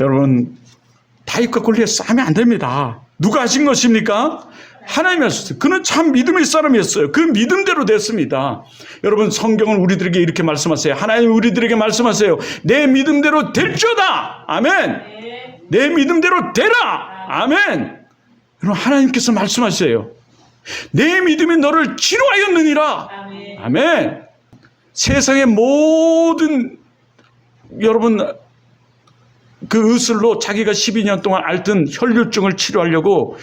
여러분 다윗과 골리앗 싸우면 안 됩니다. 누가 하신 것입니까? 하나님이 하셨어요. 그는 참 믿음의 사람이었어요. 그 믿음대로 됐습니다. 여러분 성경은 우리들에게 이렇게 말씀하세요. 하나님 우리들에게 말씀하세요. 내 믿음대로 될지어다. 아멘. 내 믿음대로 되라. 아멘. 여러분 하나님께서 말씀하세요. 내 믿음이 너를 치료하였느니라. 아멘. 아멘. 세상의 모든 여러분 그 의술로 자기가 12년 동안 앓던 혈류증을 치료하려고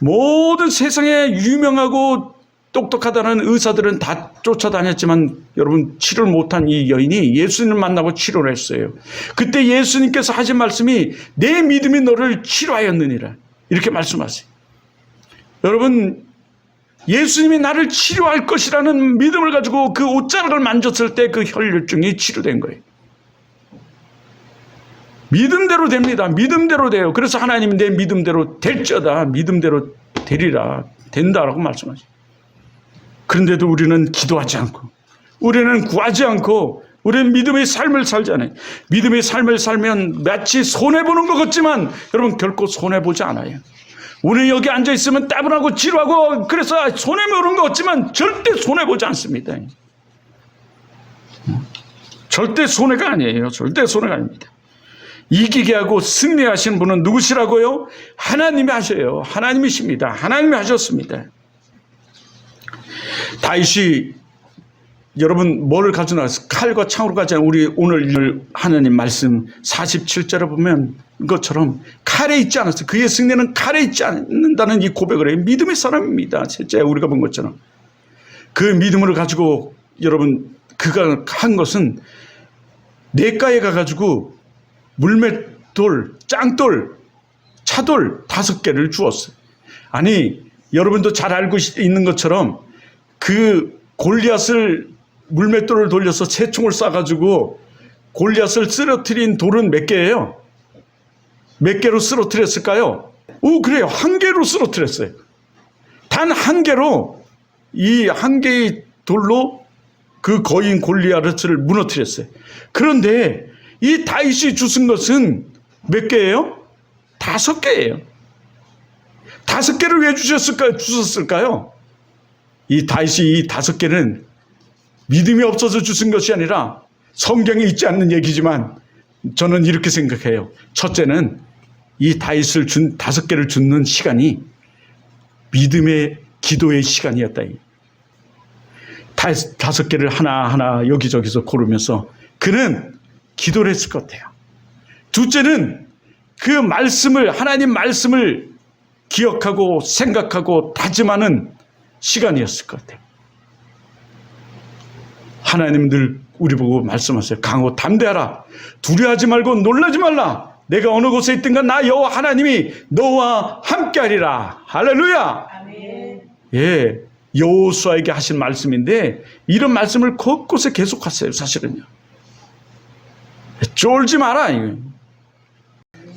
모든 세상에 유명하고 똑똑하다는 의사들은 다 쫓아다녔지만 여러분 치료를 못한 이 여인이 예수님을 만나고 치료를 했어요. 그때 예수님께서 하신 말씀이 내 믿음이 너를 치료하였느니라 이렇게 말씀하세요. 여러분 예수님이 나를 치료할 것이라는 믿음을 가지고 그 옷자락을 만졌을 때 그 혈류증이 치료된 거예요. 믿음대로 됩니다. 믿음대로 돼요. 그래서 하나님이 내 믿음대로 될지어다. 믿음대로 되리라. 된다라고 말씀하죠. 그런데도 우리는 기도하지 않고, 우리는 구하지 않고, 우리는 믿음의 삶을 살잖아요. 믿음의 삶을 살면 마치 손해보는 것 같지만, 여러분 결코 손해보지 않아요. 우리 여기 앉아 있으면 따분하고 지루하고 그래서 손해 보는 것 같지만 절대 손해 보지 않습니다. 절대 손해가 아니에요. 절대 손해가 아닙니다. 이기게 하고 승리하신 분은 누구시라고요? 하나님이 하셔요. 하나님이십니다. 하나님이 하셨습니다. 다윗이 여러분 뭘 가져 나왔어? 칼과 창으로 않아 우리 오늘 하나님 말씀 47절에 보면 것처럼 칼에 있지 않았어. 그의 승리는 칼에 있지 않는다는 이 고백을 해요. 믿음의 사람입니다. 셋째 우리가 본 것처럼 그 믿음을 가지고 여러분 그가 한 것은 내가에 가가지고 물맷돌, 짱돌, 차돌 다섯 개를 주었어요. 아니 여러분도 잘 알고 있는 것처럼 그 골리앗을 물맷돌을 돌려서 새총을 쏴가지고 골리앗을 쓰러뜨린 돌은 몇 개예요? 몇 개로 쓰러뜨렸을까요? 오 그래요 한 개로 쓰러뜨렸어요. 단 한 개로 이 한 개의 돌로 그 거인 골리앗을 무너뜨렸어요. 그런데 이 다윗이 주신 것은 몇 개예요? 다섯 개예요. 다섯 개를 왜 주셨을까요? 주셨을까요? 이 다윗이 이 다섯 개는 믿음이 없어서 주신 것이 아니라 성경에 있지 않는 얘기지만 저는 이렇게 생각해요. 첫째는 이 다윗을 준 다섯 개를 주는 시간이 믿음의 기도의 시간이었다. 다섯, 개를 하나하나 여기저기서 고르면서 그는 기도를 했을 것 같아요. 둘째는 그 말씀을, 하나님 말씀을 기억하고 생각하고 다짐하는 시간이었을 것 같아요. 하나님 늘 우리 보고 말씀하세요. 강호 담대하라. 두려워하지 말고 놀라지 말라. 내가 어느 곳에 있든가 나 여호와 하나님이 너와 함께하리라. 할렐루야. 아멘. 예. 여호수아에게 하신 말씀인데 이런 말씀을 곳곳에 계속하세요. 사실은요. 쫄지 마라.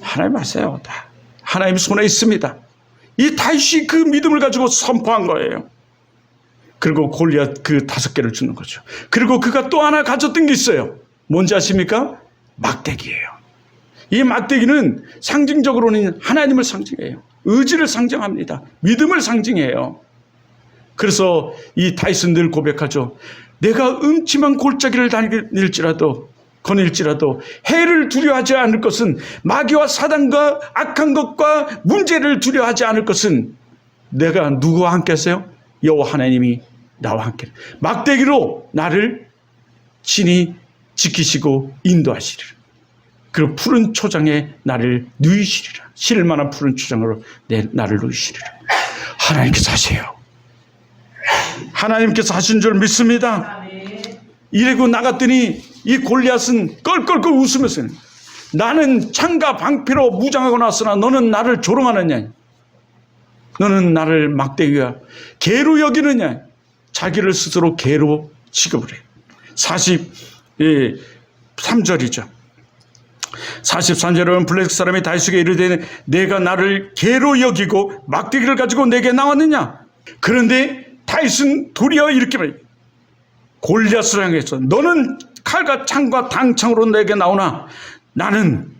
하나님 하세요. 다. 하나님 손에 있습니다. 이 다윗이 그 믿음을 가지고 선포한 거예요. 그리고 골리앗 그 다섯 개를 주는 거죠. 그리고 그가 또 하나 가졌던 게 있어요. 뭔지 아십니까? 막대기예요. 이 막대기는 상징적으로는 하나님을 상징해요. 의지를 상징합니다. 믿음을 상징해요. 그래서 이 다윗은 늘 고백하죠. 내가 음침한 골짜기를 다닐지라도 거닐지라도 해를 두려워하지 않을 것은 마귀와 사단과 악한 것과 문제를 두려워하지 않을 것은 내가 누구와 함께 하세요? 여호와 하나님이 나와 함께 막대기로 나를 친히 지키시고 인도하시리라. 그리고 푸른 초장에 나를 누이시리라. 실만한 푸른 초장으로 내 나를 누이시리라. 하나님께서 하세요. 하나님께서 하신 줄 믿습니다. 이래고 나갔더니 이 골리앗은 껄껄껄 웃으면서 나는 창과 방패로 무장하고 나왔으나 너는 나를 조롱하느냐? 너는 나를 막대기와 개로 여기느냐? 자기를 스스로 개로 취급을 해요 43절이죠. 43절은 블레셋 사람이 다윗에게 이르되 내가 나를 개로 여기고 막대기를 가지고 내게 나왔느냐? 그런데 다윗은 도리어 이렇게 말해요 골리앗을 향해서 너는 칼과 창과 당창으로 내게 나오나? 나는